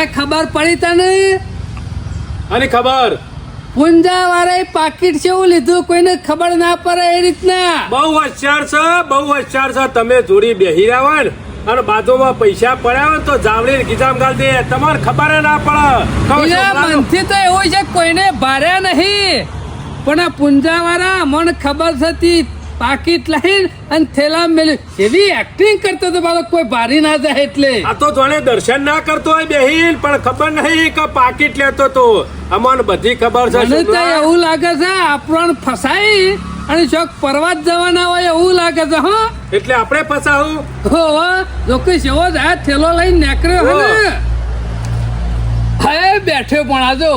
ઓય ખબર પડી તને? અને ખબર? પુંજા વાળાએ પાકીટ જેવું લીધું? કોઈને ખબર ના પડે એ રીતના. બહુ હોશિયાર છે બહુ હોશિયાર છે. તમે જોડી બેહી રહ્યા હોય ને અને બાજુમાં પૈસા પડ્યા હોય તો જાવડી ગીજામ ગાલ દે. તમારે ખબર ના પડે. મનથી તો એવું છે કોઈને ભાર્યા નહીં. પણ આ પુંજા વાળા મને ખબર થતી પાકીટ લઈને અને થેલા મેલી. એવી એક્ટિંગ કરતો તો બાળક કોઈ ભારી ના જાય એટલે. આ તો જોણે દર્શન ના કરતો હોય બેહીન પણ ખબર નહીં કે પાકીટ લેતો તો. અમને બધી ખબર છે મને તો એવું લાગે છે આપણને ફસાઈ અને ચોક પરવાત જવાના હોય એવું લાગે છે હો. એટલે આપણે ફસાવું? હો લોકો જેવો જ આ થેલો લઈને નીકળ્યો હે. ને. બેઠો પણ આજો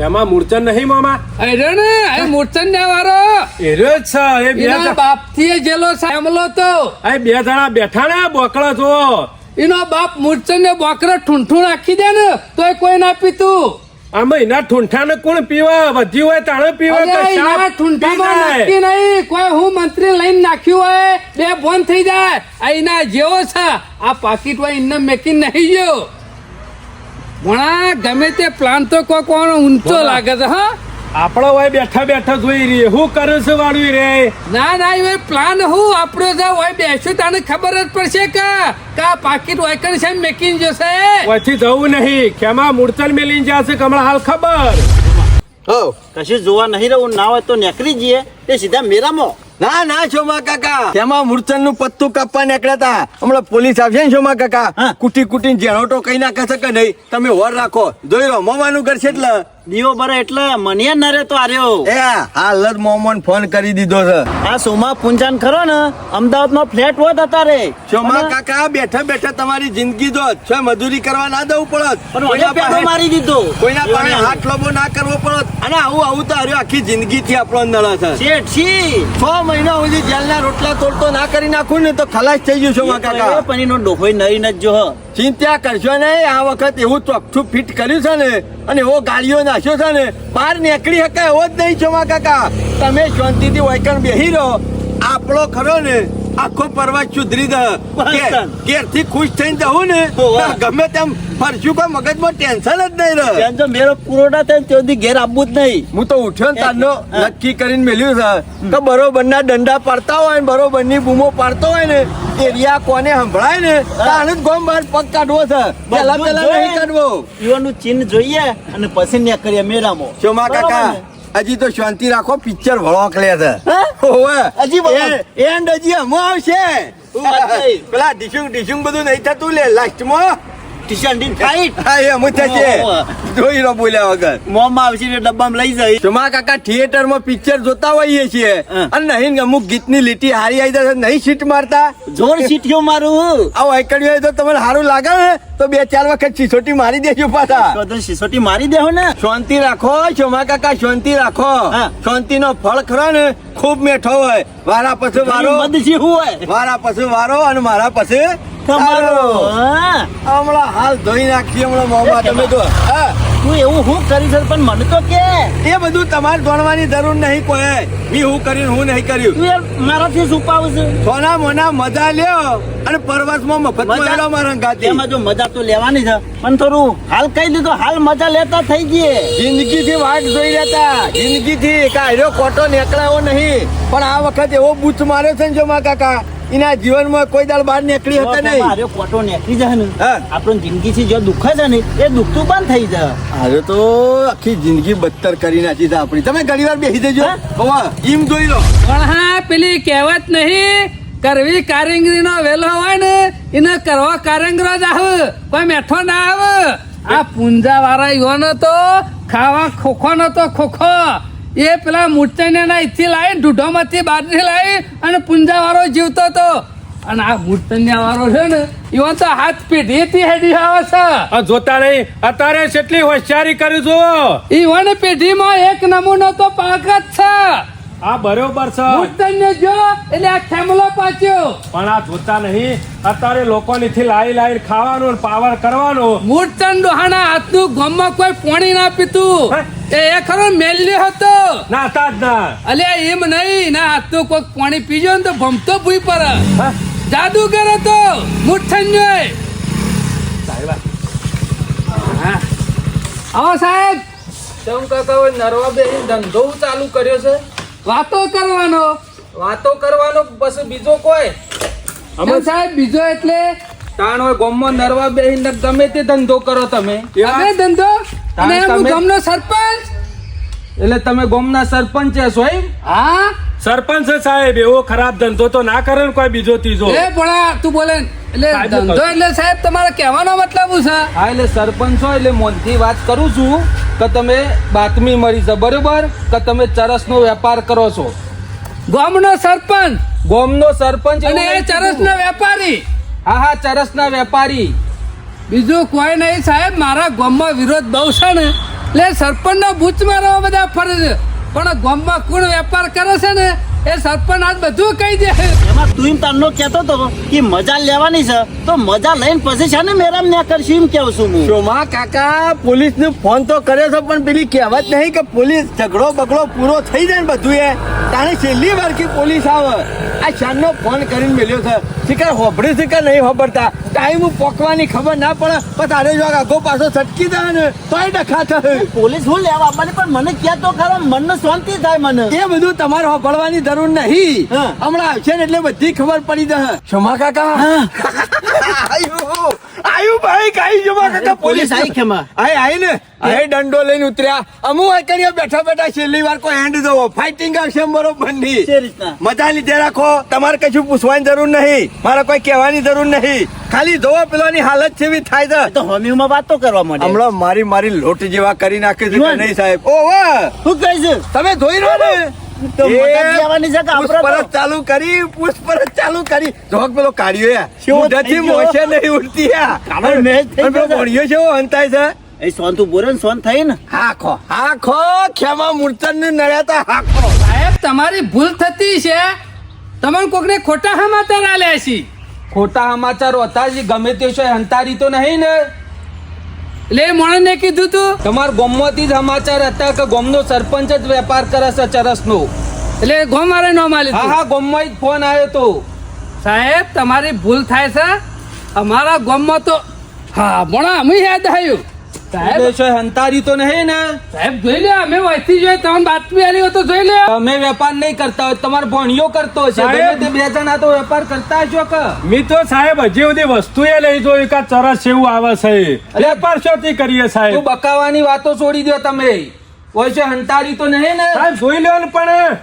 એમાં મૂર્ચન નહીં મામા. અરે ને આ મૂર્ચન વાળો એ રહ્યો જ છે એ બે જણા- બાપથી જેલો સાંભળો તો. આ બે જણા બેઠા ને બોકળો છો એનો બાપ મૂર્ચન ને બોકરો ઠૂંઠું નાખી દે ને તોય કોઈ ના પીતું. આમાં એના ઠૂંઠાને કોણ પીવા? વધી હોય તાણે પીવા ઠૂંઠા? નાખી નહીં. કોઈ હું મંત્રી લઈને નાખ્યું હોય બે ફોન થઈ જાય. આ એના જેવો છે. આ પાકીટ હોય એને મેકીને નહીં ગયો. ભણા ગમે તે પ્લાન તો કોઈ કોણ ઊંચો લાગે છે હા. આપણો હોય બેઠા બેઠા જોઈ રહી હું કરે છે વાળવી રે? ના ના એ પ્લાન હું આપણો જો હોય બેસ્યું તને ખબર જ પડશે કે કા પાકીટ હોય કણ છે મેકીને જશે. ઓથી જવું નહીં. કેમાં મૂર્તન મેલીન જશે કમળ હાલ ખબર? હો કશું જોવા નહીં રહું ના હોય તો નીકળી જઈએ. તે સીધા મેરામાં. ના ના શોમા કાકા. તેમાં મૂર્છનનું પત્તું કાપવા નીકળ્યા હતા. હમણાં પોલીસ આવશે ને શોમા કાકા? કુટી કુટી જેણોટો કઈ નાખે છે કે નહીં? તમે વર રાખો. જોઈ લો મોમાનું ઘર છે એટલે. દીવો બરે એટલે મને ન રે તો આર્યો. એ હાલ જ મોમન ફોન કરી દીધો છે. આ સોમા પુંજાન ખરો ને અમદાવાદમાં ફ્લેટ હોત અત્યારે. શોમા અને- કાકા બેઠા બેઠા તમારી જિંદગી જો છો મજૂરી કરવા ના દેવું પડત. પણ કોઈના પાસે- મારી દીધો. કોઈના પાસે હાથ લોબો ના કરવો પડત. અને આવું આવું તો આર્યો આખી જિંદગી થી આપણો નળા છે. શેઠ છી છ મહિના સુધી જેલના રોટલા તોડતો ના કરી નાખું ને તો ખલાસ થઈ ગયું શોમા કાકા. પણ એનો ડોહો નરી ન જો. હ. ચિંતા કરશો નહીં આ વખત એવું ચોખ્ખું ફિટ કર્યું છે ને અને એવો ગાડીઓ નાખ્યો છે ને બહાર નીકળી શકાય એવો જ નહીં છો કાકા. તમે શાંતિથી વૈકણ બેહી રહો. આપણો ખરો ને. આખો પરવાસ સુધરી દે ખુશ થઈને જવું ને ગમે તેમ ફરશું પણ મગજમાં ટેન્શન જ નહીં રહે. ટેન્શન મેરો પૂરો ના થાય ને ત્યાં સુધી ઘેર આવવું જ નહીં. હું તો ઉઠ્યો ને તારનો. નક્કી કરીને મેલ્યું છે. કે બરોબર ના દંડા પાડતા હોય ને બરોબરની બૂમો પાડતો હોય ને એરિયા કોને સંભળાય ને તારે જ ગોમ બહાર પગ કાઢવો છે. પેલા પેલા નહીં. કાઢવો. યુવાનું ચિહ્ન જોઈએ અને પછી નીકળીએ મેરામાં શોમા કાકા ને? હજી તો શાંતિ રાખો પિક્ચર વળોક લે છે. હોવે. એન્ડ હજી હમો આવશે. પેલા ડિશુંગ ડિશુંગ બધું નહીં થતું લે લાસ્ટમાં ટી-શર્ટની ટાઈટ હા એ હમું થશે. જોઈ લો બોલ્યા વગર. મોંમાં આવશે ને ડબ્બામાં લઈ જાય. શોમા કાકા થિયેટરમાં પિક્ચર જોતા હોઈએ છીએ. હા. અને નહીં અમુક ગીતની લીટી હારી આવી જશે નહીં સીટ મારતા. જોર સીટીઓ મારું. આવું આઈકડ્યું હોય તો તમને સારું લાગે ને તો બે ચાર વખત સિસોટી મારી દેજો પાછા. તો સિસોટી મારી દેહો ને. શાંતિ રાખો શોમા કાકા શાંતિ રાખો. હા. શાંતિ નો ફળ ખરો ને ખૂબ મેઠો હોય. વારા પછી વારો. મદજી હોય. વારા પછી વારો અને મારા પછી તમારો હમણાં હાલ ધોઈ નાખીએ હમણાં મોંમાં તમે તો હા. તું એવું હું કરી પણ મને તો કે. એ બધું તમારે જાણવાની જરૂર નહીં કોઈ. મી હું કર્યું હું નહીં કર્યું. તું મારાથી છુપાવું છે? સોના મોના મજા લ્યો. અને પરવાસમાં મફત મેળો મારા ગાતી એમાં જો મજા તો લેવાની છે. પણ થોડું હાલ કહી દીધું હાલ મજા લેતા થઈ ગઈ. જિંદગી થી વાટ જોઈ રહેતા જિંદગી થી કાયરો કોટો નીકળાયો નહીં. પણ આ વખત એવો બૂચ માર્યો છે ને જો મા કાકા એના જીવનમાં કોઈ દાળ બહાર નીકળી હતા નહીં. અરે કોટો નીકળી જાય ને. આપણો જિંદગી જિંદગીથી જો દુઃખ છે ને એ દુઃખતું બંધ થઈ જાય. અરે તો આખી જિંદગી બદતર કરી નાખી છે આપણી. તમે ઘણી વાર બેસી જજો. બવા એમ ઈમ જોઈ લો. પણ હા પેલી કહેવત નહીં કરવી કારેંગરી નો વેલો હોય ને એને કરવો કારેંગરો જ આવે. કોઈ મેઠો ના આવે. આ પૂંજા વાળા યુવાનો તો ખાવા ખોખો નો તો ખોખો. એ પેલા મૂર્તન્યના ઇથી લાવી ઢૂઢોમાંથી બાજરી લાવી અને પૂંજા વાળો જીવતો તો અને આ મૂર્તન્યા વાળો છે ને એવો તો હાથ પેઢીથી હેડી આવે છે. આ જોતા નહીં. અત્યારે કેટલી હોશિયારી કરી જુઓ. ઈવન પેઢીમાં એક નમૂનો તો પાક જ છે. આ બરોબર છે. મૂર્તન્ય જો એટલે આ થેમલો પાચ્યો પણ આ જોતા નહીં. અત્યારે લોકોનીથી લાઈ લાઈ ખાવાનું ને પાવર કરવાનું. મૂર્તન ડોહાના હાથનું ગમમાં કોઈ પાણી ના પીતું. હે? એ એ ખરો મેલ્યો હતો. નાતા જ ના. અલ્યા એમ નહીં. ના હાથનું કોઈક પાણી પીજો ને તો ભમતો ભૂઈ પર જાદુગર હતો. મૂર્તન આવો સાહેબ. તેમ કાકા નરવા બે ધંધો ચાલુ કર્યો છે? વાતો કરવાનો. વાતો કરવાનો બસ બીજો કોઈ? અમે સાહેબ બીજો એટલે તાણ હોય ગોમમાં નરવા બેહીને ગમે તે ધંધો કરો તમે. અમે ધંધો? અને હું તમે- ગામનો સરપંચ? એટલે તમે ગોમના સરપંચ છો એમ? હા. સરપંચ છે સાહેબ એવો ખરાબ ધંધો તો ના કરે ને કોઈ બીજો ત્રીજો. એ પણ તું બોલે એટલે ધંધો એટલે સાહેબ તમારે કહેવાનો મતલબ શું છે? હા એટલે સરપંચ હોય એટલે મોનથી વાત કરું છું કે તમે બાતમી મળી છે બરોબર? કે તમે ચરસનો વેપાર કરો છો. ગામનો સરપંચ. ગોમનો સરપંચ અને એ ચરસના વેપારી. હા હા ચરસના વેપારી. બીજું કોઈ નહીં સાહેબ મારા ગામમાં વિરોધ બહુ છે ને. એટલે સરપંચનો બૂચ મારવા બધા ફરજ છે. પણ ગામમાં કોણ વેપાર કરે છે ને એ સરપંચ આજ બધું કહી દે. એમાં તું એમ તારનો કહેતો તો કે મજા લેવાની છે તો મજા લઈને પછી છે ને મેરામ ને કરશું એમ કેવું છું હું. શોમા કાકા પોલીસ ને ફોન તો કર્યો છે પણ પેલી કહેવત નહીં કે પોલીસ ઝઘડો બગડો પૂરો થઈ જાય ને બધું એ તાણે છેલ્લી વાર કે પોલીસ આવે. આ શાનનો ફોન કરીને મેલ્યો છે. શિકાર હોભળી કે નહીં હોભળતા. ટાઈમ પોકવાની ખબર ના પડે પણ તારે જો આગો પાછો છટકી જાય ને તોય ડખા થાય. પોલીસ હું લેવા આપવાની પણ મને ક્યાં તો ખરા મનને શાંતિ થાય મને. એ બધું તમારે હોભળવાની જરૂર નહીં. હમણાં આવશે ને એટલે બધી ખબર પડી જશે. શોમા કાકા. આયુ ભાઈ કાઈ જમા કાકા પોલીસ આવી ખેમા આય આય ને. આય દંડો લઈને ઉતર્યા. અમુ એકડીએ બેઠા બેઠા છેલ્લી વાર કોઈ હેન્ડ દો ફાઇટિંગ આવશે બરોબર નહીં. મજા લીધે રાખો. તમારે કશું પૂછવાની જરૂર નહીં. મારે કોઈ કહેવાની જરૂર નહીં. ખાલી જોવો પેલાની હાલત છે એવી થાય છે. તો હોમીમાં વાતો કરવા માંડે. હમણાં મારી મારી લોટ જેવા કરી નાખે છે કે ને. નહીં સાહેબ? ઓ વાહ શું કહે છે? તમે જોઈ રહ્યો ને? તો એ છે કે આપણે તો? પૂછપરછ ચાલુ કરી પૂછપરછ ચાલુ કરી. જોક પેલો કાઢ્યો યા. કેવો મોઢાથી થઈ નહીં ઉડતી યા. કાબર મેચ થઈ ગયો ભણ્યો છે એવો છે? એ સોન તું બોરે સોન થઈ ને? હાખો હાખો ખેમા મૂર્તન ને નડ્યા તા હાખો. સાહેબ તમારી ભૂલ થતી છે. તમને કોકને ખોટા સમાચાર આલ્યા છે. ખોટા સમાચાર હતા જ ગમે તે છે હંતારી તો નહીં ને. એટલે મણને કીધું તું? તમાર ગોમમાંથી જ સમાચાર હતા કે ગોમનો સરપંચ જ વેપાર કરે છે ચરસનો. એટલે ગોમ મારે ન માલી હા હા ગોમમાં જ ફોન આવ્યો તો. સાહેબ તમારી ભૂલ થાય છે. અમારા ગોમમાં તો હા પણ અમે યાદ આવ્યું. સાહેબ. છે હંતારી તો નહીં ને? સાહેબ જોઈ લે અમે વહીથી જોઈએ તમને બાતમી આલી હોય તો જોઈ લે. અમે વેપાર નહીં કરતા હોય તમારો ભણિયો કરતો છે સાહેબ. બે જણા તો વેપાર કરતા કે? મી તો સાહેબ હજી બધી વસ્તુ એ લઈ જોઈ એકા ચરસ એવું આવે છે. વેપાર શોથી કરીએ તું સાહેબ બકાવાની વાતો છોડી દો તમે. હોય છે હંતારી તો નહીં ને? સાહેબ જોઈ લો ને પણ.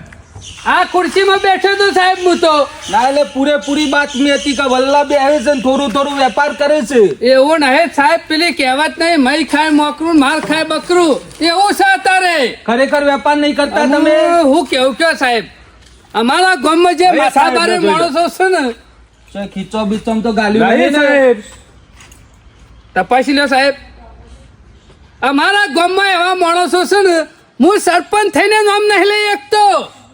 આ ખુરશીમાં બેઠો તો સાહેબ હું તો. ના એટલે પૂરેપૂરી બાતમી હતી કે વલ્લા બે આવે છે ને થોડું થોડું વેપાર કરે છે. એવું નહીં સાહેબ પેલી કહેવત નહીં મય ખાય મોકરું માલ ખાય બકરું. એવું છે તારે ખરેખર વેપાર નહીં કરતા તમે? હું કેવું કયો સાહેબ? અમારા ગામમાં જે હવે માથા સાહેબ, ભારે જોઈ લો. માણસો છે ને. ખીચો બીચો તો ગાલ્યું નહીં નહીં સાહેબ. તપાસી લો સાહેબ. અમારા ગામમાં એવા માણસો છે ને હું સરપંચ થઈને નામ નહીં લઈ શકતો.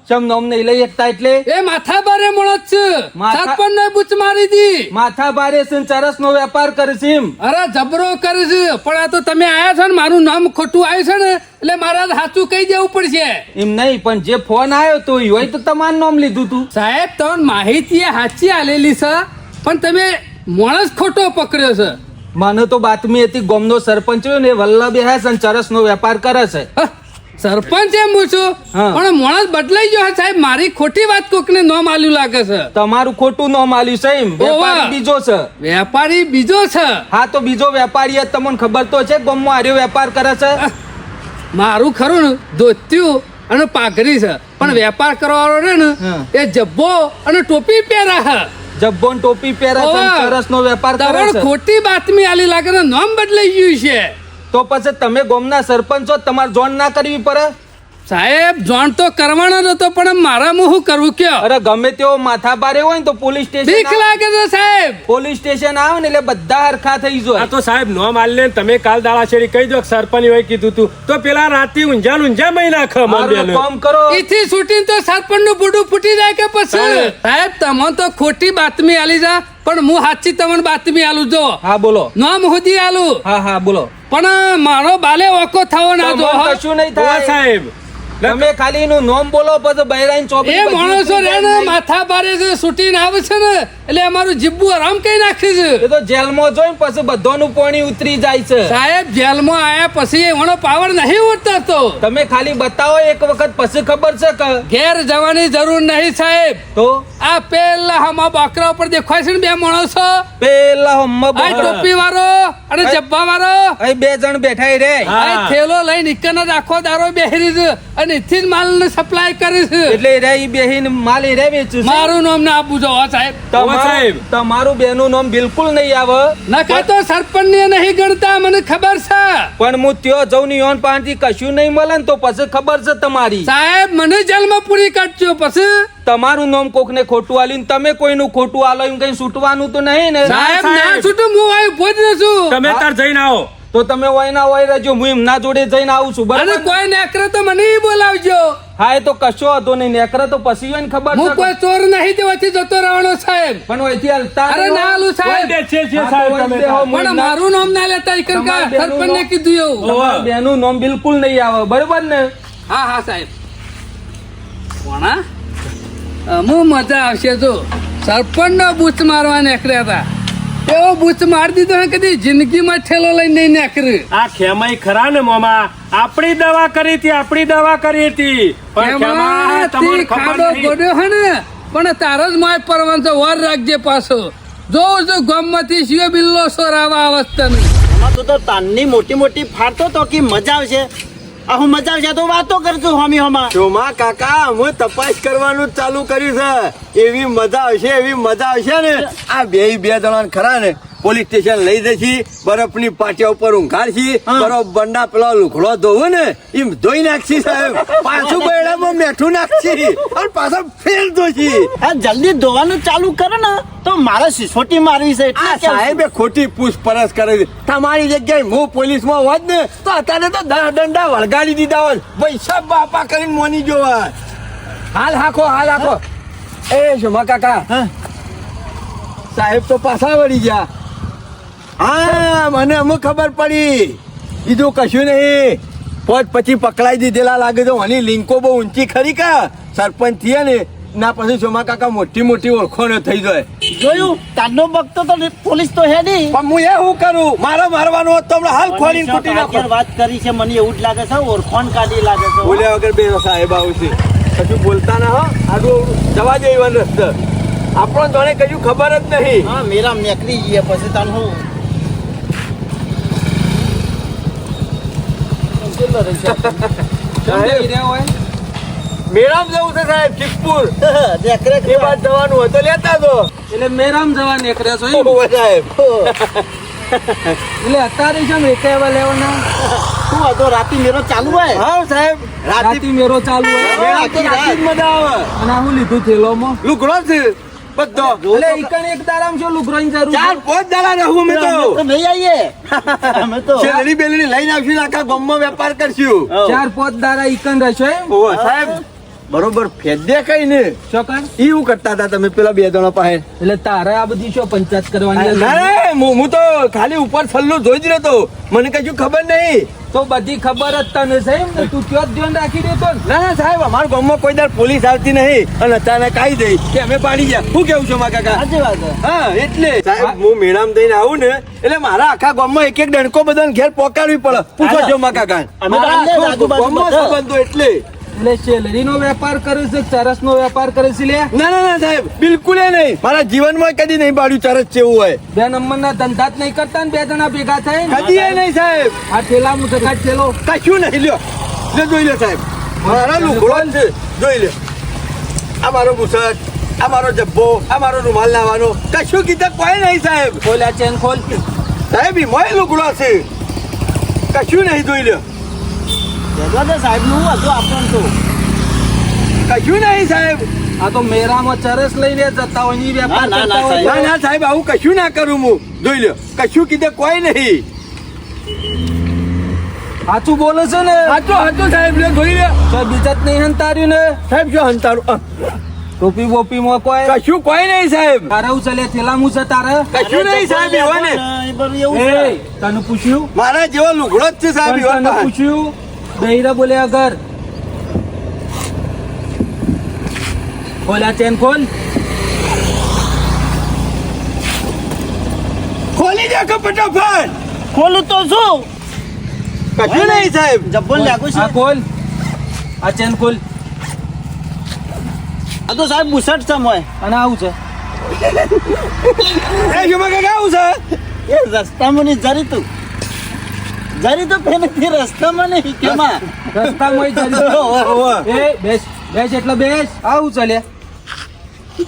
ચમ નોમ નહીં લઈ શકતા એટલે? એ માથા બારે મળત છે. માથા- પણ ને બૂચ મારી દી. માથા બારે છે ચરસ નો વેપાર કરે છે અરે જબરો કરે છે. પણ આ તો તમે આયા છો ને મારું નામ ખોટું આવ્યું છે ને એટલે મારા સાચું કહી દેવું પડશે. એમ નહીં પણ જે ફોન આવ્યો તો હોય તો તમારું નામ લીધું તું. સાહેબ તમને માહિતી સાચી આલેલી છે પણ તમે માણસ ખોટો પકડ્યો છે. મને તો બાતમી હતી ગોમનો સરપંચ રહ્યો ને વલ્લભ હે ચરસ નો વેપાર કરે છે. સરપંચ એમ પૂછું પણ માણસ બદલાઈ ગયો સાહેબ મારી ખોટી વાત કોકને ન માલ્યું લાગે છે? તમારું ખોટું ન માલ્યું છે એમ. વેપારી બીજો છે. વેપારી બીજો છે? હા તો બીજો વેપારી તમને ખબર તો છે ગોમમાં આર્યો વેપાર કરે છે. મારું ખરું ને ધોત્યું અને પાઘરી છે. પણ વેપાર કરવાનો રે ને એ જબ્બો અને ટોપી પહેરા છે. જબ્બો ટોપી પહેરે છે સરસ નો વેપાર કરે છે. ખોટી બાતમી આલી લાગે ને નામ બદલાઈ ગયું છે. તો પછી તમે ગોમના સરપંચો તમારે જોણ ના કરવી પડે? સાહેબ જોણ તો કરવાનો જ હતો પણ મારામાં શું કરવું કયો? અરે ગમે તેવો માથા બારે હોય ને તો પોલીસ બીક સ્ટેશન લાગે છે સાહેબ. પોલીસ સ્ટેશન આવે ને એટલે બધા હરખા થઈ જાય. આ તો સાહેબ નો માલ ને તમે કાલ શેરી કહી દો સરપંચ હોય કીધું તું. તો પેલા રાતે ઊંઝા ને ઊંઝા મહી નાખે મારું કામ કરો. ઈથી છૂટીને તો સરપંચનું બુડું ફૂટી જાય કે પછી? સાહેબ. સાહેબ તમને તો ખોટી બાતમી આલી જા. પણ હું સાચી તમને બાતમી આલું જો. હા બોલો. નામ સુધી આલું હા હા બોલો. પણ મારો બાલે ઓકો થવો ના જો કશું નહીં થાય. સાહેબ. તમે ખાલી એનું નામ બોલો પછી બૈરાઈન ચોપડી એ માણસો રે ને માથા ભારે છે શૂટિંગ આવે છે ને એટલે અમારું જીબ્બુ આરામ કઈ નાખે છે. એ તો જેલમાં જોઈ પછી બધાનું પાણી ઉતરી જાય છે. સાહેબ જેલમાં આયા પછી એનો પાવર નહીં ઉતરતો તો. તમે ખાલી બતાવો એક વખત પછી ખબર છે કે? ઘેર જવાની જરૂર નહીં સાહેબ. તો? આ પેલા હમા બાકરા ઉપર દેખાય છે ને બે માણસો? પેલા હમા આ ટોપી વાળો અને જબ્બા વાળો. અહીં બે જણ બેઠા રે. આ થેલો લઈને નીકળના રાખો આખો દારો બેહરી છે. અને ઇથી જ માલ ને સપ્લાય કરે છે. એટલે રે ઈ બેહીને માલ રે વેચું છે. મારું નામ ના આપું જો સાહેબ. તમારું- સાહેબ. તમારું બેનું નામ બિલકુલ નહીં આવે. નકા તો સરપંચ ને નહીં ગણતા મને ખબર છે. પણ હું ત્યો જઉં ની યોન પાસેથી કશું નહીં મળે તો પછી ખબર છે તમારી. સાહેબ મને જેલમાં પૂરી કાઢજો પછી? તમારું નામ કોક ને ખોટું આલ્યું ને તમે કોઈનું ખોટું આલો એમ કઈ છૂટવાનું તો નહીં ને? સાહેબ ના છૂટું હું આવી ભોજ છું. તમે તાર જઈને આવો. તો તમે હોય ના હોય રહેજો હું એમના જોડે જઈને આવું છું બરાબર? કોઈ નેકરે તો મને બોલાવજો. હા એ તો કશો હતો નહીં નેકરે તો પછી હોય ને ખબર હું છે કોઈ ચોર નહીં તેવાથી જતો રહેવાનો સાહેબ. પણ અહીંથી હલતા અરે ના હો. આલું સાહેબ છે છે સાહેબ તમે પણ મારું નામ ના લેતા એક કા સરપંચ ને કીધું એવું. બેનું નામ બિલકુલ નહીં આવે બરોબર ને? હા હા સાહેબ. કોણા હું? મજા આવશે જો. સરપંચ નો બૂથ મારવા નીકળ્યા હતા. એવો બૂચ મારી દીધો ને કદી? જિંદગીમાં ઠેલો લઈને નહીં નાખરે આ ખેમાઈ ખરા ને મોમા? આપણી દવા કરી હતી આપણી દવા કરી હતી. પણ ખેમા તમને ખબર ખાડો નહીં. ગોડ્યો હે ને? પણ તારો જ માય પરવાન તો વર રાખજે પાછો. જોઉં છું ગમમાંથી શિયો બિલ્લો સોરાવા એમાં તો તો તાનની મોટી મોટી ફાડતો તો કે મજા આવશે. હું મજા આવશે તો વાતો કરજો હોમી હોમા. ચોમા કાકા, હું તપાસ કરવાનું ચાલુ કર્યું છે. એવી મજા આવશે, એવી મજા આવશે ને. આ બે બે જણા ખરા ને. પોલીસ સ્ટેશન લઈ જશી બરફની પાટિયા ઉપર ઊંઘાડશી બરફ બંડા પેલો લુખડો ધોવું ને એમ ધોઈ નાખશી સાહેબ. પાછું બેડામાં મેઠું નાખશી અને પાછા ફેર ધોશી. આ જલ્દી ધોવાનું ચાલુ કરે ને તો મારે સિસોટી મારવી છે આ સાહેબે ખોટી પૂછપરછ કરે છે. તમારી જગ્યાએ હું પોલીસમાં હોત ને તો અત્યારે તો દંડા વળગાડી દીધા હોત પૈસા બાપા કરીને મોની જોવા હાલ હાખો હાલ હાખો એ શોમા કાકા? સાહેબ તો પાછા વળી ગયા. હા મને અમુક ખબર પડી. બીજું કશું નહીં. પોત પછી પકડાઈ દીધેલા લાગે તો આની લિંકો બહુ ઊંચી ખરી કા? સરપંચ થયા ને ના પછી સોમા કાકા મોટી મોટી ઓળખોણો થઈ જાય. જોયું? તારનો ભક્તો તો પોલીસ તો હેડી પણ હું એ શું કરું? મારો મારવાનું હતો હમણાં હાલ ખોલીને કૂટી નાખો. વાત કરી છે મને એવું જ લાગે છે ઓળખોણ કાઢી લાગે છે. બોલ્યા વગર બે સાહેબ આવશે કશું બોલતા ના હો. આગળ જવા દે એવા રસ્તે. આપણો જોડે કશું ખબર જ નહીં. હા મેરા મેકરી જઈએ પછી તાન હું રહ્યા જવું છે સાહેબ ચિકપુર એ બાદ જવાનું હોય તો લેતા તો એટલે મેરામ જવા નીકળ્યા છો સાહેબ. એટલે અત્યારે છે ને એકેવા લેવાના શું હતો રાતે મેરો ચાલુ હોય? હા સાહેબ. રાતે મેરો ચાલુ હોય. મજા આવે. અને હું લીધું થેલોમાં. લુગડો છે. બધો. એટલે ઈકણ એક દાડામાં શું લુગરોની જરૂર ચાર પાંચ દાડા રહું અમે તો. અમે નહીં આવીએ અમે તો શેરડી બેલડી લઈને આવશું આખા ગામમાં વેપાર કરશું. ચાર પાંચ દાડા ઈકણ રહેશો એમ? ઓહો, સાહેબ બરોબર ફેદે કઈ ને. ચોકન એવું કરતા હતા તમે પેલા બે જણા પાસે? એટલે તારે આ બધી શું પંચાયત કરવાની ના હું હું તો ખાલી ઉપર છલ્લું જોઈ જ રહ્યો મને કઈ ખબર નહીં. તો બધી ખબર જ તને છે એમ ને? તું ક્યાં ધ્યાન રાખી દેતો ના ના સાહેબ અમારા ગામમાં કોઈ દર પોલીસ આવતી નહીં અને અચાનક આવી દઈ કે અમે પાડી ગયા. શું કેવું છો મારા કાકા? સાચી વાત હા એટલે. સાહેબ હું મેળામ દઈને આવું ને એટલે મારા આખા ગામમાં એક એક ડણકો બધાને ઘેર પોકાડવી પડે. પૂછો છો મારા કાકા. અમે જ ગામમાં સંબંધો એટલે. એટલે સેલરીનો વેપાર કરે છે ચરસ નો વેપાર કરે છે લે? ના ના ના સાહેબ બિલકુલ નહીં. મારા જીવનમાં કદી નહીં પાડ્યું ચરસ જેવું હોય. બે નંબરના ધંધા જ નહીં કરતા ને બે જણા ભેગા થાય ને? કદી નહીં સાહેબ. આ ઠેલા મુસકા ઠેલો. કશું નહીં લ્યો. લે જોઈ લે સાહેબ. મારા લુગડો છે. જોઈ લે. આ મારો બુસટ આ મારો જબ્બો આ મારો રૂમાલ લાવવાનો કશું કીધા કોઈ નહીં સાહેબ. ખોલ આ ચેન ખોલ. સાહેબ મોય લુગડો છે. કશું નહીં જોઈ લ્યો. જગવા દે સાહેબ હતું આપણને તો. કશું નહીં સાહેબ. આ તો મેરામાં ચરસ લઈને જતા હોયની વેપાર ના, ના, કરતા ના, હોય. ના ના સાહેબ આવું કશું ના કરું હું. જોઈ લ્યો કશું કીધે કોઈ નહીં. સાચું બોલે છે ને? સાહેબ લે જોઈ લે તો બીજા નહીં હંતાર્યું ને? સાહેબ શું હંતારું? ટોપી બોપી માં કોઈ? કશું કોઈ નહીં સાહેબ. તારે હું ચાલે થેલા મું છે તારે? કશું નહીં સાહેબ એવા ને. એવું છે. તને પૂછ્યું? મારા જેવો લુગડો જ છે સાહેબ તને પૂછ્યું? બહેરા બોલ્યા ઘર ખોલા ચેન ખોલ. ખોલી દે ફટાફટ. ખોલું તો શું? કશું નહીં સાહેબ. જબ્બલ લાગુ છે. ખોલ. આ ચેન ખોલ. આ તો સાહેબ મુસટ છે મોય અને આવું છે. એ શું કાકા આવું છે? એ રસ્તા ની જરી તું. જરી તો પેલેથી રસ્તામાં નહીં કેમાં? રસ્તામાં જરી. એ બેસ બેસ એટલે બેસ. આવું ચાલે.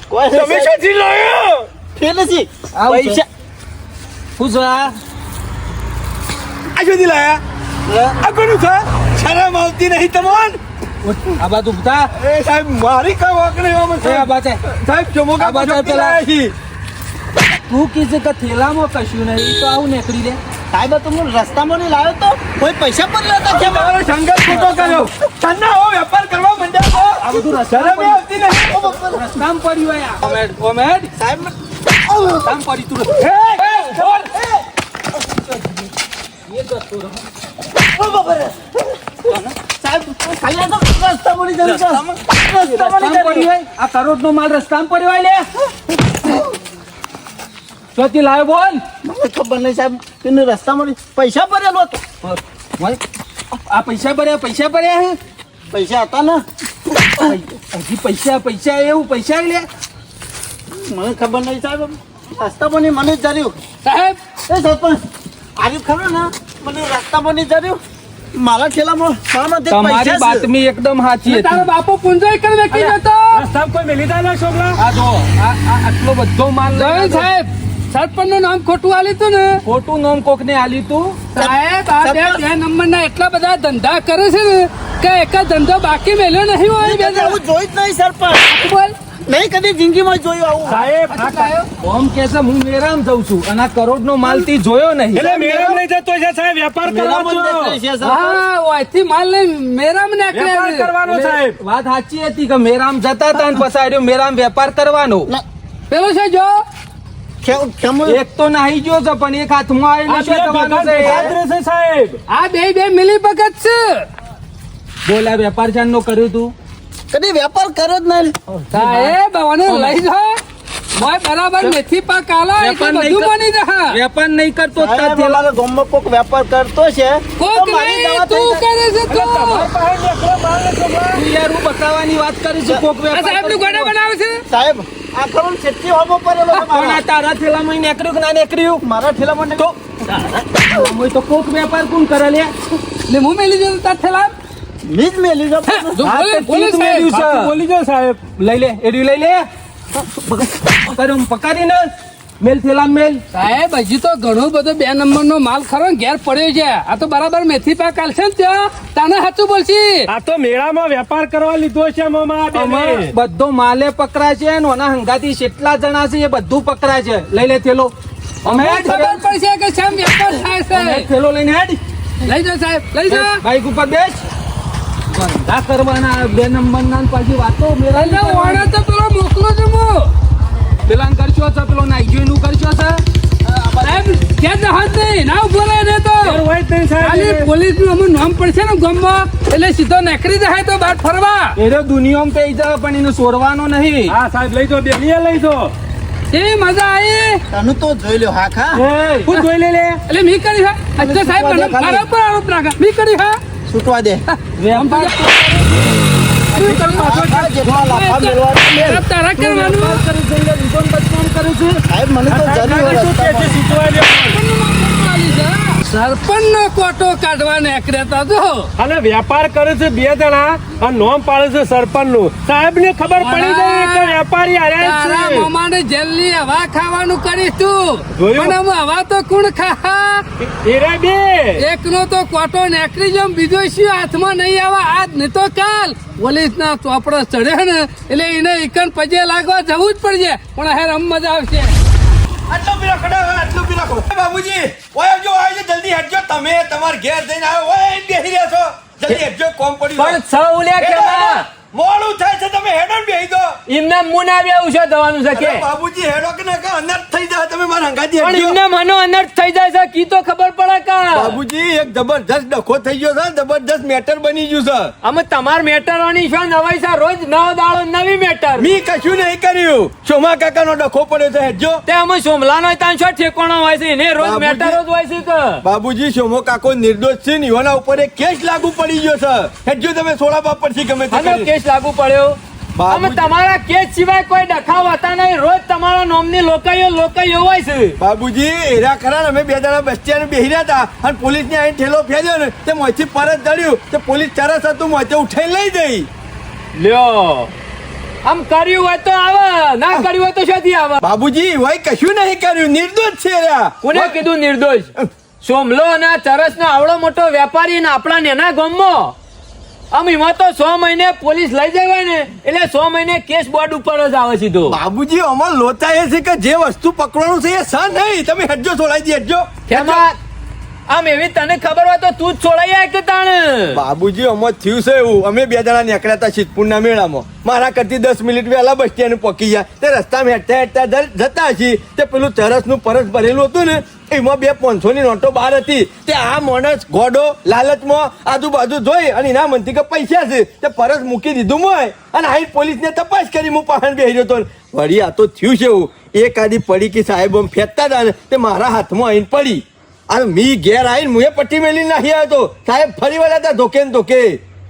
કોઈ તમે ક્યાંથી લાયો? પેલેથી આવું પૈસા શું છે આ સુધી લાયા? આ કોનું છે? શરમ આવતી નહીં તમોન? આ બાજુ ઉભતા. એ સાહેબ મારી કઈ વાંક નહીં આમાં એ આ સાહેબ? બાજે. આ બધા પેલા- તું કીધે કે થેલામાં કશું નહીં તો આવું નીકળી લે. સાહેબ તો હું રસ્તામાં નહીં લાવ્યો તો કોઈ પૈસા પણ લેતા કેમ મારો સંઘર્ષ ખોટો કર્યો તને હો વેપાર કરવા મંડ્યા છો આ બધું શરમ આવતી નહીં રસ્તામાં પડી હોય આ. ઓમેડ ઓમેડ સાહેબ રસ્તામાં પડી તું એ, એ, બોલ. સાહેબ ખાલી આ તો રસ્તામાં નહીં જરી રસ્તામાં રસ્તામાં નહીં પડ્યું હોય આ કરોડનો માલ રસ્તામાં પડ્યો હોય લે ચોથી લાવ્યો બોલ. મને ખબર નહીં સાહેબ તેને રસ્તામાં પૈસા ભરેલો હતો. આ પૈસા ભર્યા પૈસા ભર્યા હે? પૈસા હતા ને. હજી પૈસા પૈસા એવું પૈસા લે. મને ખબર નહીં સાહેબ રસ્તામાં મને જ જર્યું સાહેબ. એ સરપંચ આવ્યું ખરું ને મને રસ્તામાં નહીં જર્યું મારા તે તમારી. બાતમી એકદમ સાચી તારો બાપો પુંજાઈ કર વેકી જતો રસ્તામાં કોઈ મેલી દા છોકરા? આ જો. આ આ આટલો બધો માલ સાહેબ. સરપંચનું નામ ખોટું આલ્યું તું ને. ખોટું નામ કોક ને આલ્યું તું? સાહેબ આ બે બે નંબરના એટલા બધા ધંધા કરે છે ને કે એક જ ધંધો બાકી મેલ્યો નહીં હોય બે હું જોઈ જ નહીં સરપંચ. બોલ. નહીં કદી જિંદગીમાં જોયું આવું. સાહેબ આ કાયો ઓમ કે છે હું મેરામ જઉં છું. અને આ કરોડ નો માલથી જોયો નહીં. એટલે મેરામ નહીં જતો છે સાહેબ વેપાર કરવાનો છે. હા ઓયથી માલ લઈને મેરામાં વેપાર નાખ્યા છે. કરવાનો સાહેબ. વાત સાચી હતી કે મેરામ જતા હતા અને પછી મેરામ વેપાર કરવાનો. પેલું છે જો. એક તો નાહી ગયો છે પણ એક હાથમાં આવીને આ શું બે થવાનું ભેગા છે. ભેગા જ રહેશે સાહેબ. આ બે બે મિલી ભગત છે. બોલ વેપાર ચાંદ નો કર્યું તું? કદી વેપાર કર્યો જ નહીં. સાહેબ મને લઈ જાઓ બરાબર મેથી પાક આલો એટલે નહીં બધું કર- બની જશે. વેપાર નહીં કરતો તાર કોક વેપાર કરતો છે કોક નહીં તું કરે છે તું. તું યાર હું બતાવવાની વાત કરી છું કોક વેપાર સાહેબનું ગોડા બનાવે છે? સાહેબ આ ખરું છેટલી હોમો પડેલો પણ આ. તારા થેલામાં ય નીકળ્યું કે ના નીકળ્યું મારા થેલામાં તો અમે તો કોક વેપાર કોણ કરે લે? લે હું મેલી જો તાર થેલા? મીજ મેલી જો પોલીસ મેલ્યું છે. બોલી જો સાહેબ. લઈ લે એડી લઈ લે. પકડ પકડીને. મેલ થેલા મેલ. સાહેબ હજી તો ઘણો બધો બે નંબર નો માલ ખરો ઘેર પડ્યો છે. આ તો બરાબર મેથી પાક આલશે ને ત્યાં. તને સાચું બોલશી? આ તો મેળામાં વેપાર કરવા લીધો છે બધો માલે પકડાય છે ને ઓના હંગાથી કેટલા જણા છે એ બધું પકડાય છે. લઈ લે થેલો. અમે ખબર પડશે કે શેમ વેપાર થાય છે. થેલો લઈને હેડ. લઈ જાઓ સાહેબ લઈ જાઓ. બાઈક ઉપર બેસ. ધંધા કરવાના બે નંબર ના પાછી વાતો મેળા તો પેલો મોકલો છું હું પેલા કરશો છે? પેલો નાઈ નું કરશો છે? સાહેબ ક્યાં જહાજ નહીં. ના ને તો. જ ખાલી પોલીસનું અમુક નામ પડશે ને ગામમાં. એટલે સીધો નીકળી જાય તો બહાર ફરવા. એનો દુનિયામાં પઈ જાય પણ એને સોરવાનો નહીં. હા સાહેબ લઈ જાઓ બેલીએ લઈ જાઓ કેવી મજા આવી. તને તો જોઈ લ્યો હા ખા. હું જોઈ લે લે. એટલે મી કરી હા. અચ્છા સાહેબ મને મારા પર આરોપ નાખા. મી કરી હા. છૂટવા દે. સાહેબ, મને તો જરી હોય શું કે છે રસ્તામાં. શીખવા દે સરપંચ નો કોટો કાઢવા નીકળ્યા તો અને વેપાર કરે છે બે જણા અને નોમ પાડે છે સરપંચનું સાહેબ ને ખબર પડી ગઈ કે વેપારી આરે છે. તારા છે મામાને જેલની હવા ખાવાનું કરીશ. તું? પણ આમ હવા તો કોણ ખા એરા બે. એકનો તો કોટો નીકળી જમ બીજો શું હાથમાં નહીં આવે? આજ નહીં તો કાલ. પોલીસ ના ચોપડો ચડે ને એટલે એને એકન પજે લાગવા જવું જ પડશે. પણ હેર આમ મજા આવશે. આટલો પીલો ખડા હોય, આટલો પીલો ખડો. બાબુજી ઓય જો આવજો જલ્દી હટજો તમે તમાર ઘેર જઈને આવ્યો ઓય બેસી રહ્યા છો જલ્દી હટજો કોમ પડી પણ સૌ લે કેવા મોડું થાય છે તમે હેડો ને બેહી દો ઇમને મું ના બેવું છે દવાનું છે કે? બાબુજી હેડો કે ના કે અનર્થ થઈ જાય તમે મારા હંગાજી પણ ઇમને મનો અનર્થ થઈ જાય છે કી તો ખબર પડે કા? બાબુજી એક જબરદસ્ત ડખો થઈ ગયો છે જબરજસ્ત મેટર બની ગયું છે. અમે તમાર મેટરોની છે નવાઈ છે રોજ નવ દાડો નવી મેટર. મી કશું નહીં કર્યું. સોમા કાકાનો ડખો પડ્યો છે હેડજો. તે અમે સોમલાનો તાન છો ઠેકોણો હોય છે એને રોજ મેટર જ હોય છે કે? બાબુજી સોમો કાકો નિર્દોષ છે ને એના ઉપર એક કેસ લાગુ પડી ગયો છે. હેડજો તમે સોળા બાપરથી ગમે તે. કેસ લાગુ પડ્યો. અમે તમારા કેસ સિવાય કોઈ ડખાવ હતા નહીં. રોજ તમારા નોમની લોકાઈઓ લોકાઈઓ હોય છે. બાબુજી એરા ખરા અમે બે જણા બસ સ્ટેન્ડ બેહી રહ્યા હતા અને પોલીસ ને અહીં ઠેલો ફેર્યો ને તે મોંથી પરત દળ્યું તે પોલીસ તરસ હતું મોંથી ઉઠાઈ લઈ જઈ લ્યો. આમ કર્યું હોય તો આવે ના કર્યું હોય તો શોધી આવે. બાબુજી હોય કશું નહીં કર્યું નિર્દોષ છે કોને કીધું નિર્દોષ? સોમલો અને ચરસ નો આવડો મોટો વેપારી ને આપણા નેના ગામમાં. આમ એમાં તો સો મહિને પોલીસ લઈ જવાય ને એટલે સો મહિને કેસ બોર્ડ ઉપર જ આવે સીધો. બાબુજી અમાર લોચા એ છે કે જે વસ્તુ પકડવાનું છે એ સા નહીં. તમે હટજો છોડાઈ દે હટજો આમ એવી તને ખબર હોય તો તું જ છોડાઈ આય કે તાણ? બાબુજી અમાર થયું છે એવું. અમે બે જણા નીકળ્યા હતા સિદ્ધપુરના મેળામાં. મારા કરતી દસ મિનિટ વહેલા બસ સ્ટેન્ડ પહોંચી ગયા. તે રસ્તામાં હેઠતા હેઠતા દર- જતા છીએ તે પેલું ચરસનું પરસ ભરેલું હતું ને, એમાં બે પાંચસો ની નોટો બહાર હતી. તે આ માણસ ગોડો, લાલચમાં આજુબાજુ જોઈ અને એના મનથી કે પૈસા છે. તે પરસ મૂકી દીધું મોય. અને આઈ પોલીસને તપાસ કરી હું પાહણ બેહી રહ્યો હતો. વળી આ તો થયું છે એવું. એક આદી પડી કે સાહેબ ફેંકતા હતા ને, તે મારા હાથમાં આવીને પડી. અને મી ઘેર આવીને મુએ પટ્ટી મેલી નાખી આવ્યો તો. સાહેબ ફરી વળ્યા હતા ધોકે ને ધોકે.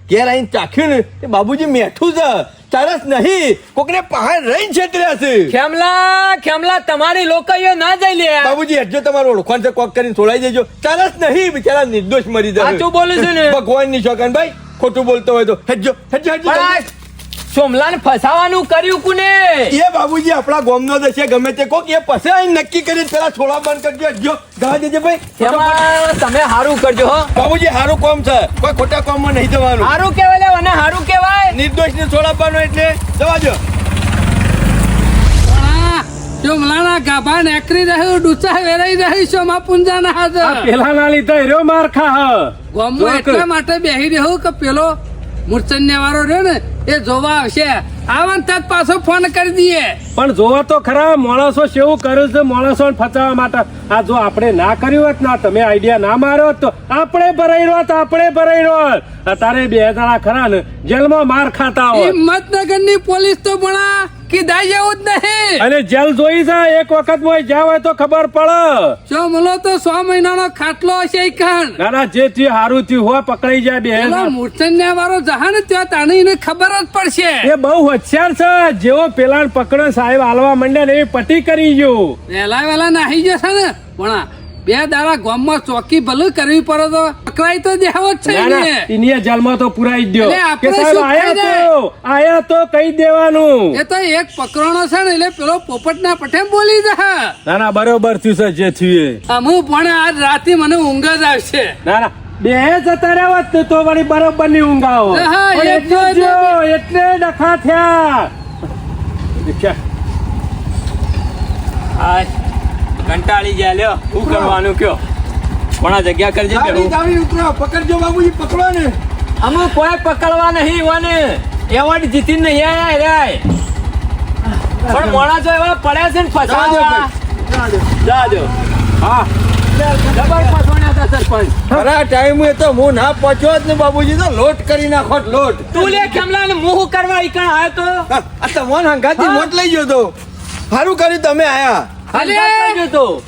ઘેર આવીને ચાખ્યું ને એ બાબુજી મેઠું છે. તરસ નહીં. કોકને પહાડ રહીને છેતર્યા છે ખેમલા ખેમલા તમારી લોકાઈઓ ના જઈ લે. બાબુજી હજો તમારો ઓળખાણ છે કોક કરીને છોડાઈ દેજો. તરસ નહીં બિચારા નિર્દોષ મરી જાય સાચું બોલું છું ને. ભગવાનની શોકાન ભાઈ ખોટું બોલતો હોય તો. હજો હજો આ સોમલાને ફસાવાનું કર્યું કુને? એ બાબુજી આપણા ગોમનો દશે ગમે તે કોક એ પછી અહીં નક્કી કરી પેલા છોડા બંધ કરજો જો દેજે ભાઈ તમે હારું કરજો હો. બાબુજી સારું કોમ છે કોઈ ખોટા કોમમાં નહીં જવાનું. હારું કેવાય લે અને હારું કેવાય નિર્દોષ ને છોડાવવાનો એટલે જવા દો. જો ગાભા નેકરી રહ્યું ડૂચા વેરાઈ રહ્યું છો માં પુંજાના હાજર પેલા ના લીધે હેર્યો માર ખા. એટલા માટે બેહી રહ્યો કે પેલો મૂર્છન્ય વાળો રહ્યો ને એ જોવા આવશે. આવન તત પાછો ફોન કરી દઈએ. પણ જોવા તો ખરા માણસો કેવું કર્યું છે માણસો ફસાવા માટે? આ જો આપણે ના કર્યું હોત ના તમે આઈડિયા ના માર્યો તો આપણે ભરાઈ રહ્યો આપણે ભરાઈ રહ્યો. અત્યારે બે જણા ખરા ને જેલમાં માર ખાતા હોય હિંમતનગરની પોલીસ તો ભણા કીધા જેવું જ નહીં. અને જેલ જોઈ જા એક વખત હોય જ્યાં હોય તો ખબર પડે. જો મલો તો સો મહિનાનો ખાટલો હશે કણ ના ના જે થયું હારું થયું હોય પકડાઈ જાય બે મૂર્છન્ય વાળો જહાન ત્યાં તાને ખબર જ પડશે. એ બહુ હોશિયાર છે. જેવો પેલા પકડો સાહેબ હાલવા માંડ્યા ને પટી કરી ગયો. વહેલા વહેલા નાહી જશે ને. પણ બે દાડા ગામમાં ચોકી ભલે કરવી પડે તો પકડાઈ તો દેવો જ છે. ઇનિયા જેલમાં તો પુરાઈ આપણે કે સાહેબ આયા તો આયા તો કહી દેવાનું. એ તો એક પકડણો છે ને એટલે પેલો પોપટ ના પઠે બોલી જા ના ના બરોબર થયું છે જે થયું. અમુ પણ આજ રાતે મને ઊંઘ જ આવશે. ના ના બે જતા રહ્યા હોત તો વળી બરોબરની ઊંઘ આવો એટલે જો, ડખા થયા. કંટાળી ગયા લ્યો. શું કરવાનું કયો? પણ આ જગ્યા કરજે ઉતરો પકડજો બાબુજી પકડો ને. અમે કોઈ પકડવા નહીં વને એવોર્ડ જીતી નહીં આયા રે પણ મોણા જો એવા પડ્યા છે ને ફસાવા. જાજો. હા. જબર ફસવાના હતા સરપંચ ખરા ટાઈમ એ તો હું ના પહોંચ્યો જ ને બાબુજી તો લોટ કરી નાખો લોટ. તું લે કેમલા ને મુહ કરવા ઈકણ આયો તો? આ તો મોન હંગાતી મોટ લઈ ગયો તો. સારું કર્યું તમે આયા. અલે! તો.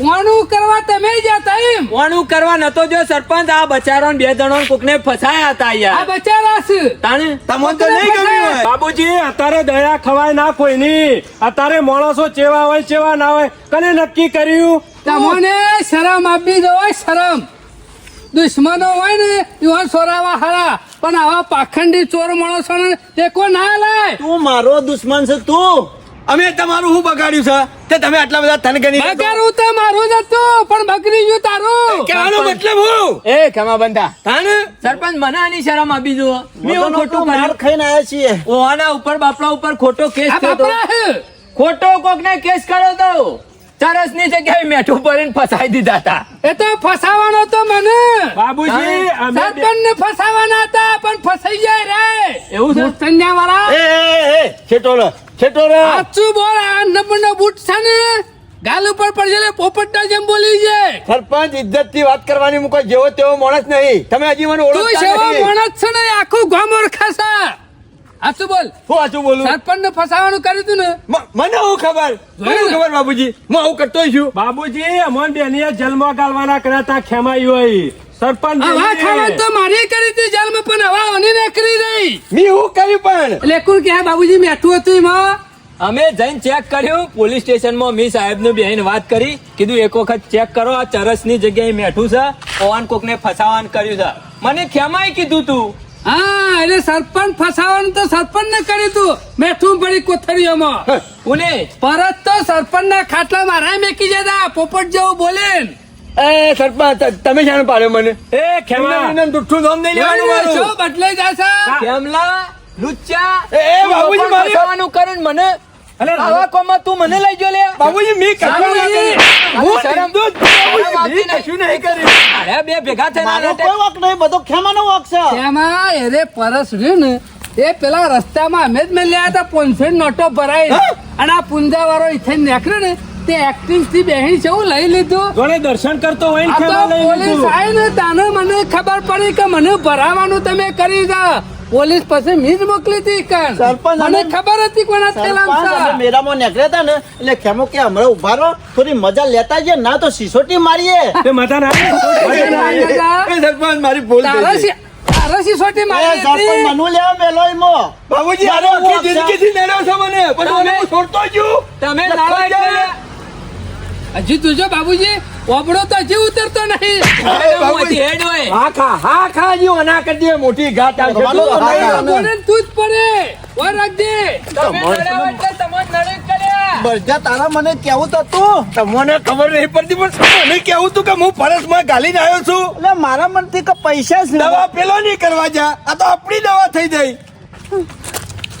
વાણું કરવા તમે જતા એમ. વાણું કરવા નતો જો સરપંચ આ બચારો બે જણો કોકને ફસાયા હતા આ યાર બચારા છે. તાણે? તમને તો નહીં ગમ્યું હોય. બાબુજી અત્યારે દયા ખવાય ના કોઈની. અત્યારે માણસો ચેવા હોય ચેવા ના હોય. કને નક્કી કર્યું? તમને શરમ આપી દો શરમ. દુશ્મનો હોય ને એવા સોરાવા હારા. પણ આવા પાખંડી ચોર માણસો ને ટેકો ના લાય. તું મારો દુશ્મન છે તું. અમે તમારું શું બગાડ્યું છે? તે તમે આટલા બધા તન બગાડું તો મારું જ હતું પણ બગડી ગયું તારું. કહેવાનો મતલબ હું? એ ખમા બંધા. તાણ સરપંચ મને આની શરમ આપી દો મેં ખોટું માર ખાઈને આવ્યા છીએ. ઓના ઉપર બાપડા ઉપર ખોટો કેસ થયો તો. ખોટો કોક ને કેસ કર્યો તો. ચરસની જગ્યાએ મેઠું ભરીને ફસાઈ દીધા હતા. એ તો ફસાવાનો તો મને. બાબુજી અમે સરપંચ ને ફસાવાના હતા પણ ફસાઈ જાય રે. એવું છે? સંજ્ઞા વાળા એ એ છેટો રે છેટો રે સાચું બોલ આ નંબરનો બૂટ છે ને ગાલ ઉપર પડશે એટલે પોપટના જેમ બોલી છે. સરપંચ ઇજ્જતથી વાત કરવાની મૂકો જેવો તેવો માણસ નહીં. તમે હજી મને તું ઓળખતા સેવા નથી. માણસ છે ને આખું ગામ ઓળખાશે. સાચું બોલ. હું સાચું બોલું? સરપંચ ને ફસાવાનું કર્યું તું ને? મને હું ખબર? મને ખબર બાબુજી હું આવું કરતો છું. બાબુજી અમોન બેનીએ જન્મ ગાળવાના કર્યા તા ખેમાઈ હોય. સરપંચ હા. ખાવા તો મારી કરી હતી જલમ પણ હવા ઓની નીકળી રહી મી હું કર્યું પણ? એટલે કોણ કે બાબુજી મેઠું હતું એમાં? અમે જઈને ચેક કર્યું પોલીસ સ્ટેશનમાં મી સાહેબનું બેહીને વાત કરી કીધું એક વખત ચેક કરો આ ચરસની જગ્યાએ મેઠું છે ઓવાન કોક ને ફસાવાન કર્યું છે. મને ખેમાય કીધું તું. હા એટલે સરપંચ ફસાવાનું તો સરપંચ ને કરી તું મેઠું પડી કોથળીઓમાં. કોને પરત તો સરપંચ ના ખાટલા મારા મેકી જતા. પોપટ જેવું બોલે એ સરપંચ તમે જાણ પાડ્યો મને? એ ખેમા દુઠ્ઠું નામ નહીં લેવાનું શું બદલાઈ જશે? કેમલા લુચ્ચા. એ, બાબુજી, મારી- ફસાવાનું કરે ને મને? અલે, આવા કોમમાં તું મને લઈ જો લે. બાબુજી મી ના હું શરમ- શરમ બાબુજી, મી કશું નહીં કરી અરે બે ભેગા થઈને મારો કોઈ વાંક નહીં બધો ખેમાનો વાંક છે. ખેમા એરે પરસ રહ્યું ને એ પેલા રસ્તામાં અમે જ મેલ્યા હતા પોનસો નોટો ભરાય અને આ પુંજા વાળો ઇથે નીકળ્યો ને તે એક્ટિંગથી બેહી છે હું લઈ લીધું. જોડે દર્શન કરતો હોય ને પોલીસ આવી ને તાને મને ખબર પડી કે મને ભરાવાનું તમે કરી દો. પોલીસ પાસે મીજ મોકલી હતી કણ. સરપંચ મને ખબર હતી કોના થેલામ છે મેરામાં નીકળ્યા ને એટલે ખેમો કે હમણાં ઊભા રહો થોડી મજા લેતા જઈએ ના તો સિસોટી મારીએ તે મજા ના? એ સરપંચ મારી ભૂલ થઈ તારા. સી- સિસોટી મારી સરપંચ મનુ લેવા મેલો ઈમો. બાબુજી આખી નડ્યો છો મને પણ મને હું છોડતો તમે કર્યા. હજી તુજો બાબુજી ઓબડો તો હજી ઉતરતો નહીં. બાબુજી. હેડ હોય. હા ખા હા ખા જી ઓના કરી દે મોટી ઘાટ આ ભગવાનનો તો હા, નહીં. તું જ પડે. ઓય રાજે તમે નડ્યા એટલે નડે કર્યા બળજા તારા મને કેવું તો તું? તમને ખબર નહીં પડતી પણ મને કેવું તું કે હું ફરસમાં ગાલીને આવ્યો છું? એટલે મારા મનથી કે પૈસા જ દવા પેલો નહીં કરવા જા. આ તો આપણી દવા થઈ જાય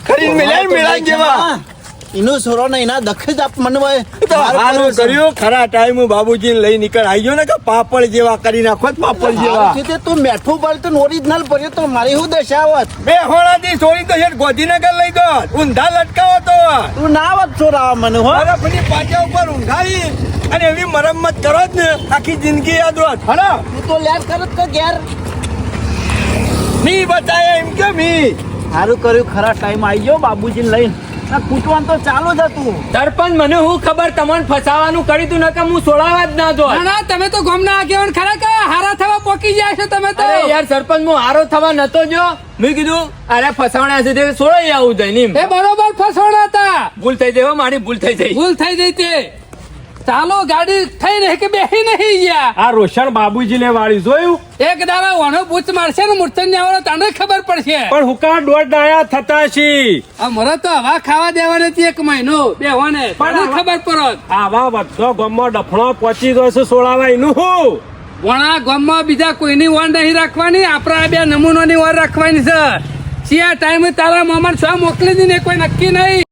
ખરી મિલાઈ મિલાઈ મેળા જેવા. એનું સોરો ને એના દખ જ આપ મને તો મારું હારું કર્યું ખરા ટાઈમ બાબુજી લઈ નીકળ. આવી ગયો ને કે પાપડ જેવા કરી નાખો પાપડ જેવા. તે તું મેઠું ભરતું ઓરિજિનલ ભર્યું તો મારી શું દશા આવત બે હોળાથી છોડી તો શેઠ ગોધીનગર લઈ ગયો. ઊંધા લટકાવો તો. તું ના આવત છોરા મને હો. પછી પાટા ઉપર ઊંઘાઈ અને એવી મરમ્મત કરો જ ને આખી જિંદગી યાદ રોજ હલો તું તો લેર કરત કે ઘેર. મી બતાય એમ કે મી. સારું કર્યું ખરા ટાઈમ આવી ગયો બાબુજી લઈને. આ કૂટવાનું તો ચાલુ જ હતું. સરપંચ મને હું ખબર તમને ફસાવાનું કરી તું નકર હું સોળાવા જ ના દો ના ના તમે તો ગમના આગેવાન ખરા કે હારા થવા પોકી જાય છો તમે તો? યાર સરપંચ હું હારો થવા નતો જો મેં કીધું અરે ફસાવણા છે તે સોળાઈ આવું જાય એમ. એ બરોબર ફસાવણા હતા. ભૂલ થઈ જાય હો, મારી ભૂલ થઈ જાય ભૂલ થઈ જઈ તે. ચાલો ગાડી થઈ રહી કે બેહી નહીં ગયા? આ રોશન બાબુજી ને વાળી જોયું? એક દાડા વણો પૂછ મારશે ને મૂર્તન આવડે તને ખબર પડશે. પણ હુકા દોઢ દાયા થતા છે? આ મરે તો હવા ખાવા દેવાની હતી એક મહિનો બેવાને પણ ખબર પડત. આવા બધો ગમમાં ડફણો પહોંચી ગયો છે સોળાવા એનું હું? વણા ગામમાં બીજા કોઈની વણ નહીં રાખવાની આપણા બે નમૂનોની વણ રાખવાની છે. આ ટાઈમે તારા મામા છ મોકલી દીને કોઈ નક્કી નહીં?